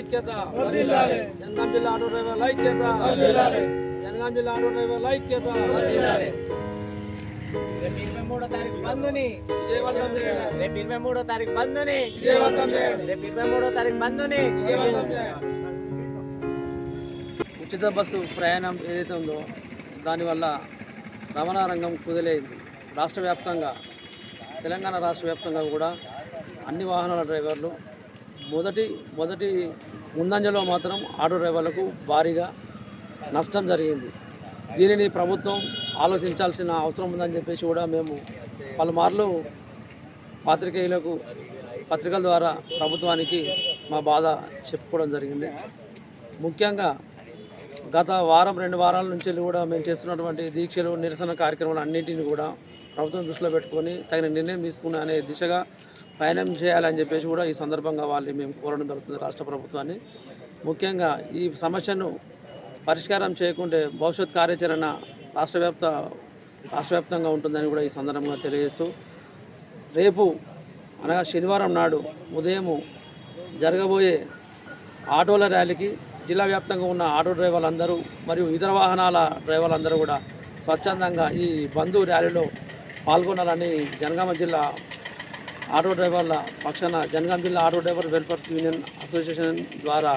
ఐక్యత. జనగాం జిల్లా ఆటో డ్రైవర్ల ఐక్యత. జనగాం జిల్లా ఆటో డ్రైవర్ల ఐక్యత. రేపు ఇరవై మూడో తారీఖు బంధుని విజయవంతం చేయాలి. రేపు ఇరవై మూడో తారీఖు బంధుని విజయవంతం చేయాలి. రేపు ఇరవై మూడో తారీఖు బంధుని విజయవంతం చేయాలి. ఉచిత బస్సు ప్రయాణం ఏదైతే ఉందో దానివల్ల రవాణా రంగం కుదిలేయింది రాష్ట్ర వ్యాప్తంగా తెలంగాణ రాష్ట్ర వ్యాప్తంగా కూడా అన్ని వాహనాల డ్రైవర్లు మొదటి మొదటి ముందంజలో మాత్రం ఆటో డ్రైవర్లకు భారీగా నష్టం జరిగింది. దీనిని ప్రభుత్వం ఆలోచించాల్సిన అవసరం ఉందని చెప్పేసి కూడా మేము పలుమార్లు పాత్రికేయులకు పత్రికల ద్వారా ప్రభుత్వానికి మా బాధ చెప్పుకోవడం జరిగింది. ముఖ్యంగా గత వారం రెండు వారాల నుంచి కూడా మేము చేస్తున్నటువంటి దీక్షలు నిరసన కార్యక్రమాలు అన్నింటినీ కూడా ప్రభుత్వం దృష్టిలో పెట్టుకొని తగిన నిర్ణయం తీసుకున్న అనే దిశగా ప్రయాణం చేయాలని చెప్పేసి కూడా ఈ సందర్భంగా వాళ్ళు మేము కోరడం జరుగుతుంది రాష్ట్ర ప్రభుత్వాన్ని. ముఖ్యంగా ఈ సమస్యను పరిష్కారం చేయకుంటే భవిష్యత్ కార్యాచరణ రాష్ట్ర వ్యాప్త రాష్ట్ర వ్యాప్తంగా ఉంటుందని కూడా ఈ సందర్భంగా తెలియజేస్తూ రేపు అనగా శనివారం నాడు ఉదయము జరగబోయే ఆటోల ర్యాలీకి జిల్లా వ్యాప్తంగా ఉన్న ఆటో డ్రైవర్లందరూ మరియు ఇతర వాహనాల డ్రైవర్లందరూ కూడా స్వచ్ఛందంగా ఈ బంధు ర్యాలీలో పాల్గొనాలని జనగామ జిల్లా ఆటో డ్రైవర్ల పక్షాన జనగాం జిల్లా auto driver welfares union association ద్వారా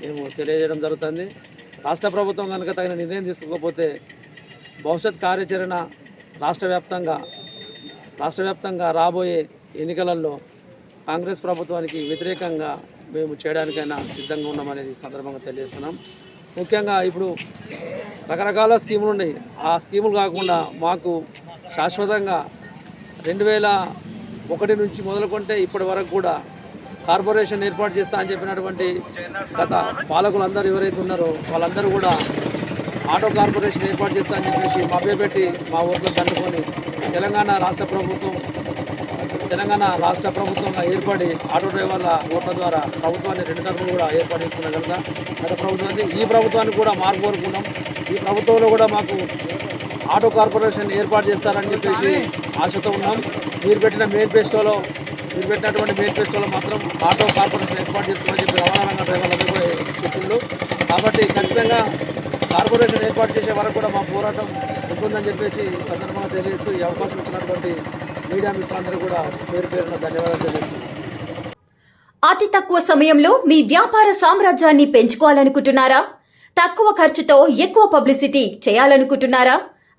మేము తెలియజేయడం జరుగుతుంది. రాష్ట్ర ప్రభుత్వం కనుక తగిన నిర్ణయం తీసుకోకపోతే భవిష్యత్ కార్యాచరణ రాష్ట్ర వ్యాప్తంగా రాష్ట్ర వ్యాప్తంగా రాబోయే ఎన్నికలలో కాంగ్రెస్ ప్రభుత్వానికి వ్యతిరేకంగా మేము చేయడానికైనా సిద్ధంగా ఉన్నామనేది సందర్భంగా తెలియజేస్తున్నాం. ముఖ్యంగా ఇప్పుడు రకరకాల స్కీములు ఉన్నాయి. ఆ స్కీములు కాకుండా మాకు శాశ్వతంగా రెండు వేల ఒకటి నుంచి మొదలుకొంటే ఇప్పటి వరకు కూడా కార్పొరేషన్ ఏర్పాటు చేస్తా అని చెప్పినటువంటి గత పాలకులందరూ ఎవరైతే ఉన్నారో వాళ్ళందరూ కూడా ఆటో కార్పొరేషన్ ఏర్పాటు చేస్తా అని చెప్పేసి మభ్యపెట్టి మా ఊర్లో దండుకొని తెలంగాణ రాష్ట్ర ప్రభుత్వం తెలంగాణ రాష్ట్ర ప్రభుత్వంగా ఏర్పడి ఆటో డ్రైవర్ల ఓట్ల ద్వారా ప్రభుత్వాన్ని రెండు తరఫులు కూడా ఏర్పాటు చేసుకున్న కదా గత ప్రభుత్వాన్ని ఈ ప్రభుత్వాన్ని కూడా మార్పు కోరుకున్నాం ఈ ప్రభుత్వంలో కూడా మాకు ఆటో కార్పొరేషన్ ఏర్పాటు చేస్తారని చెప్పేసి ఆశతో ఉన్నాం. మీరు పెట్టిన మేనిఫెస్టోలో మీరు పెట్టినటువంటి మేనిఫెస్టోలో మాత్రం ఆటో కార్పొరేషన్ ఏర్పాటు చేస్తామని చెప్పి రవాణా రంగ డ్రైవర్లందరూ కూడా కాబట్టి ఖచ్చితంగా కార్పొరేషన్ ఏర్పాటు చేసే వరకు కూడా మా పోరాటం ఉంటుందని చెప్పేసి సందర్భంగా తెలియజేస్తూ ఈ అవకాశం ఇచ్చినటువంటి మీడియా మిత్రులందరూ కూడా పేరు పేరున ధన్యవాదాలు తెలియజేస్తున్నాం అతి తక్కువ సమయంలో మీ వ్యాపార సామ్రాజ్యాన్ని పెంచుకోవాలనుకుంటున్నారా? తక్కువ ఖర్చుతో ఎక్కువ పబ్లిసిటీ చేయాలనుకుంటున్నారా?